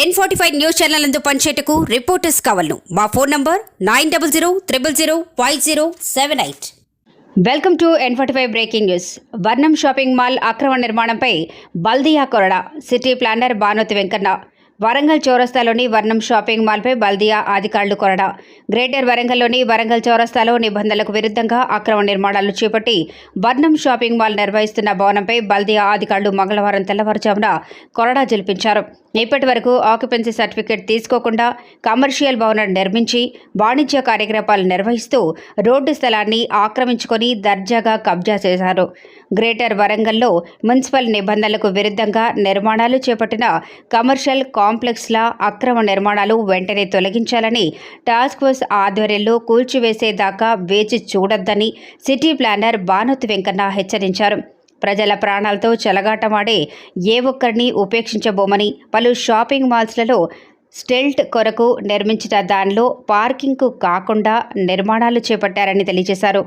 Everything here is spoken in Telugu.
N forty five news channel నందు పనిచేయటకు రిపోర్టర్స్ కావాలను. మా phone number nine double zero triple zero five zero seven eight welcome to N forty five breaking news Varnam shopping mall అక్రమ నిర్మాణంపై బల్దియా కొరడా సిటీ ప్లానర్ భానుతి వెంకన్న వరంగల్ చౌరస్తాలోని వర్ణం షాపింగ్ మాల్పై బల్దియా అధికారులు కొరడ. గ్రేటర్ వరంగల్లోని వరంగల్ చౌరస్తాలో నిబంధనలకు విరుద్ధంగా అక్రమ నిర్మాణాలు చేపట్టి వర్ణం షాపింగ్ మాల్ నిర్వహిస్తున్న భవనంపై బల్దియా అధికారులు మంగళవారం తెల్లవారుజామున కొరడా జల్పించారు ఇప్పటి వరకు ఆక్యుపెన్సీ సర్టిఫికేట్ తీసుకోకుండా కమర్షియల్ భవనం నిర్మించి వాణిజ్య కార్యకలాపాలు నిర్వహిస్తూ రోడ్డు స్థలాన్ని ఆక్రమించుకొని దర్జాగా కబ్జా చేశారు. గ్రేటర్ వరంగల్లో మున్సిపల్ నిబంధనలకు విరుద్ధంగా నిర్మాణాలు చేపట్టిన కమర్షియల్ కాంప్లెక్స్ల అక్రమ నిర్మాణాలు వెంటనే తొలగించాలని టాస్క్ ఫోర్స్ ఆధ్వర్యంలో కూల్చివేసేదాకా వేచి చూడొద్దని సిటీ ప్లానర్ భానుత్ వెంకన్న హెచ్చరించారు. ప్రజల ప్రాణాలతో చెలగాటమాడే ఏ ఒక్కరిని ఉపేక్షించబోమని పలు షాపింగ్ మాల్స్లలో స్టెల్ట్ కొరకు నిర్మించిన దానిలో పార్కింగ్కు కాకుండా నిర్మాణాలు చేపట్టారని తెలియజేశారు.